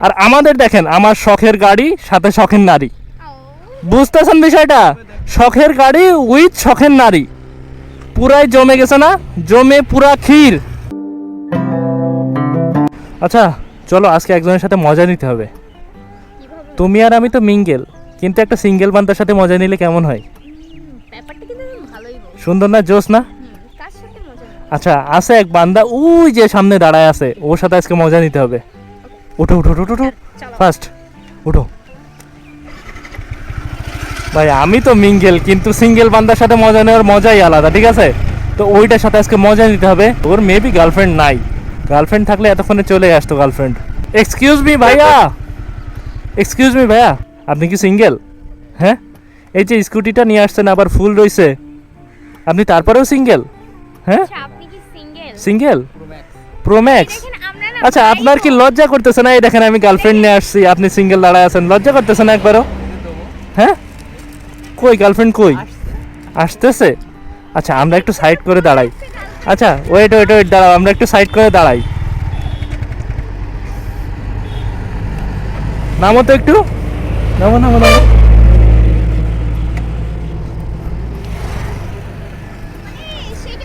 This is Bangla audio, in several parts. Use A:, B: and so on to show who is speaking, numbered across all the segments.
A: আর আমাদের দেখেন, আমার শখের গাড়ি, সাথে শখের নারী। বুঝতেছেন বিষয়টা? শখের গাড়ি উইথ শখের নারী। পুরাই জমে গেছে না? জমে পুরা ক্ষীর। আচ্ছা চলো, আজকে একজনের সাথে মজা নিতে হবে। তুমি আর আমি তো মিঙ্গেল কিন্তু একটা সিঙ্গেল বান্দার সাথে মজা নিলে কেমন হয়? সুন্দর না জোস না? আচ্ছা আছে এক বান্দা, ওই যে সামনে দাঁড়ায় আছে, ওর সাথে আজকে মজা নিতে হবে। উঠো উঠো উঠো উঠো।
B: চলো।
A: ফার্স্ট উঠো। ভাই আমি তো মিঙ্গেল কিন্তু সিঙ্গেল বান্দার সাথে মজা নেওয়ার মজাই আলাদা ঠিক আছে? তো ওইটার সাথে আজকে মজা নিতে হবে। ওর মেবি গার্লফ্রেন্ড নাই। গার্লফ্রেন্ড থাকলে এতক্ষণে চলে আসতো গার্লফ্রেন্ড এক্সকিউজ মি ভাইয়া। এক্সকিউজ মি ভাইয়া। আপনি কি সিঙ্গেল হ্যাঁ? এই যে স্কুটিটা নিয়ে আসছেন আবার ফুল রয়েছে আপনি তারপরেও সিঙ্গেল হ্যাঁ?
B: আচ্ছা আপনি কি সিঙ্গেল
A: সিঙ্গেল প্রোম্যাক্স আচ্ছা আপনার কি লজ্জা করতেছে না? এই দেখেন, আমি গার্লফ্রেন্ড নিয়ে আসছি, আপনি সিঙ্গেল দাঁড়ায় আছেন। লজ্জা করতেছে না একবারও? হ্যাঁ? কই গার্লফ্রেন্ড কই? আসতেছে? আচ্ছা আমরা একটু সাইড করে দাঁড়াই। আচ্ছা ওয়েট ওয়েট ওয়েট দাঁড়াও, আমরা একটু সাইড করে দাঁড়াই। নামো তো একটু। নামো নামো নামো।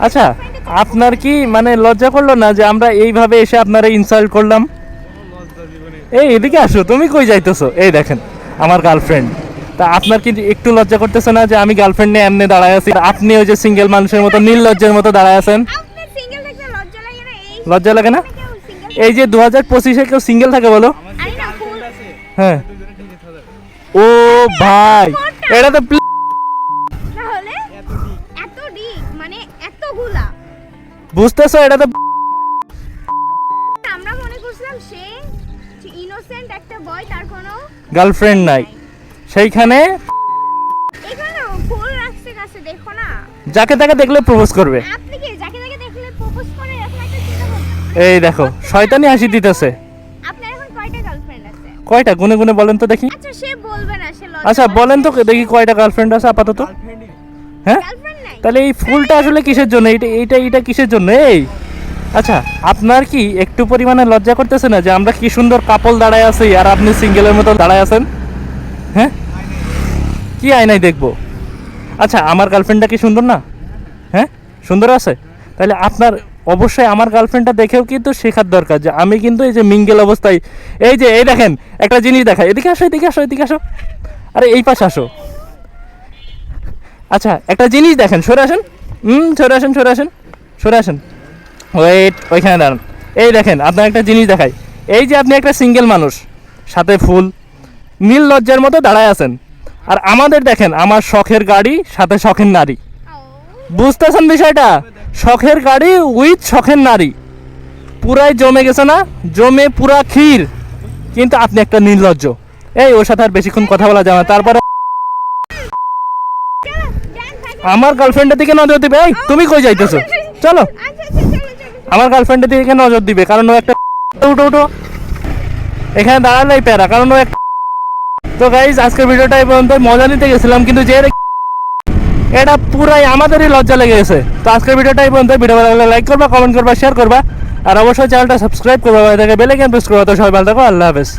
A: আচ্ছা আপনার কি মানে লজ্জা করল না যে আমরা এইভাবে এসে আপনারা ইনসাল্ট করলাম? এই, এদিকে আসো, তুমি কই যাইতেছো? এই দেখেন, আমার গার্লফ্রেন্ড তা আপনার কি একটু লজ্জা করতেছে না যে আমি গার্লফ্রেন্ড নিয়ে এমনি দাঁড়ায় আছি? আপনি ওই যে সিঙ্গেল মানুষের মতো নীল লজ্জের মতো দাঁড়ায় আছেন।
B: লজ্জা লাগে না? এই
A: যে দু হাজার পঁচিশে কেউ সিঙ্গেল থাকে বলো? হ্যাঁ। ও ভাই, এটা তো
B: মানে
A: বুঝতেছো এটা তো
B: আমরা মনে করছিলাম সে ইনোসেন্ট একটা বয় তার কোনো
A: গার্লফ্রেন্ড নাই। সেইখানে
B: এখানে ফুল রাখছে কাছে দেখো না।
A: যাকে তাকে দেখলে প্রপোজ করবে।
B: আপনি কি? যাকে যাকে দেখলে প্রপোজ করে এরকম একটা চিন্তা ভাবনা।
A: এই দেখো শয়তানি হাসি দিতেছে।
B: আপনার এখন কয়টা গার্লফ্রেন্ড আছে?
A: কয়টা? গুনে গুনে বলেন তো দেখি।
B: আচ্ছা সে বলবে না সে
A: আচ্ছা বলেন তো দেখি কয়টা গার্লফ্রেন্ড আছে আপাতত। হ্যাঁ? তাহলে এই ফুলটা আসলে কিসের জন্য? এইটা এইটা এইটা কিসের জন্য? এই! আচ্ছা আপনার কি একটু পরিমাণে লজ্জা করতেছে না যে আমরা কি সুন্দর কাপল দাঁড়ায় আছি আর আপনি সিঙ্গেলের মতো দাঁড়ায় আছেন? হ্যাঁ? কি আয়নায় দেখব? আচ্ছা আমার গার্লফ্রেন্ডটা কি সুন্দর না? হ্যাঁ? সুন্দর আছে? তাহলে আপনার অবশ্যই আমার গার্লফ্রেন্ডটা দেখেও কিন্তু শেখার দরকার যে আমি কিন্তু এই যে মিঙ্গেল অবস্থায় এই যে, এই দেখেন, একটা জিনিস দেখা। এদিকে আসো এদিকে আসো এদিকে আসো। আরে, এই পাশে আসো। আচ্ছা একটা জিনিস দেখেন, সরে আসেন। হুম, সরে আসেন সরে আসেন সরে আসেন। ওয়েট ওইখানে দাঁড়ান। এই দেখেন, আপনার একটা জিনিস দেখাই। এই যে আপনি একটা সিঙ্গেল মানুষ, সাথে ফুল, নীল লজ্জার মতো দাঁড়ায় আছেন। আর আমাদের দেখেন, আমার শখের গাড়ি, সাথে শখের নারী। বুঝতেছেন বিষয়টা? শখের গাড়ি উইথ শখের নারী। পুরাই জমে গেছে না? জমে পুরা ক্ষীর। কিন্তু আপনি একটা নির্লজ্জ এই, ওর সাথে আর বেশিক্ষণ কথা বলা যাবে না। তারপরে আমার গার্লফ্রেন্ডের দিকে নজর দিবে? এই তুমি কই যাইতেছো? চলো।
B: আচ্ছা আচ্ছা চলো
A: আমার গার্লফ্রেন্ডের দিকে নজর দিবে কারণ ও একটা উঠো উঠো এখানে দাঁড়ালেই প্যারা কারণ ও একটা তো গাইজ আজকের ভিডিওটা এই পর্যন্ত মজা নিতে গেছিলাম কিন্তু যে এটা পুরাই আমাদেরই লজ্জা লেগে গেছে। তো আজকের ভিডিওটা এই পর্যন্ত ভিডিও ভালো লাগলে লাইক করবা কমেন্ট করবা শেয়ার করবা। আর অবশ্যই চ্যানেলটা সাবস্ক্রাইব করবা বেলে ক্যান প্রেস করবা। তো সবাই ভালো থাকো আল্লাহ হাফেজ।